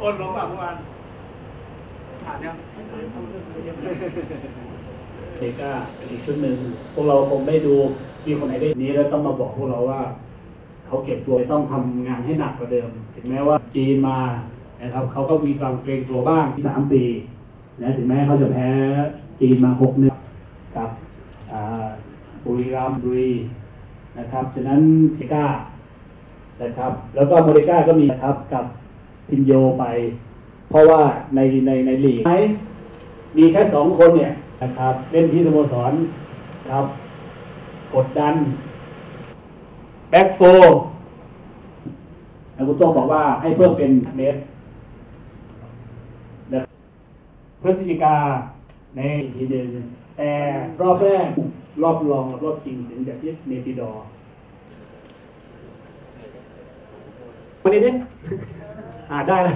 คนลงแบบเมื่อวานผ่านยังไม่สายเข้าเรื่องเลยยังเด็กก็อีกชุดหนึ่งพวกเราคงได้ดูมีคนไหนได้นี้แล้วต้องมาบอกพวกเราว่า เขาเก็บตัวต้องทำงานให้หนักกว่าเดิม ถึงแม้ว่าจีนมานะครับเขาก็มีความเกรงตัวบ้างสามปีนะถึงแม้เขาจะแพ้จีนมาหกหนึ่งกับอุรีรัมย์บุรีนะครับฉะนั้นเทก้านะครับ แล้วก็โมเดก้าก็มีนะครับกับ พินโยไป เพราะว่าในในในลีกไหมมีแค่สองคนเนี่ยนะครับ เล่นที่สโมสรครับ กดดัน แบ็กโฟแล้วคุณโต้บอกว่าให้เพิ่มเป็นเมตรนะพฤศจิกาในทีเดียวแต่รอบแรก รอบรองรอบชิงถึงจากที่เนปิดอวันนี้ดิ อ่าได้แล้ว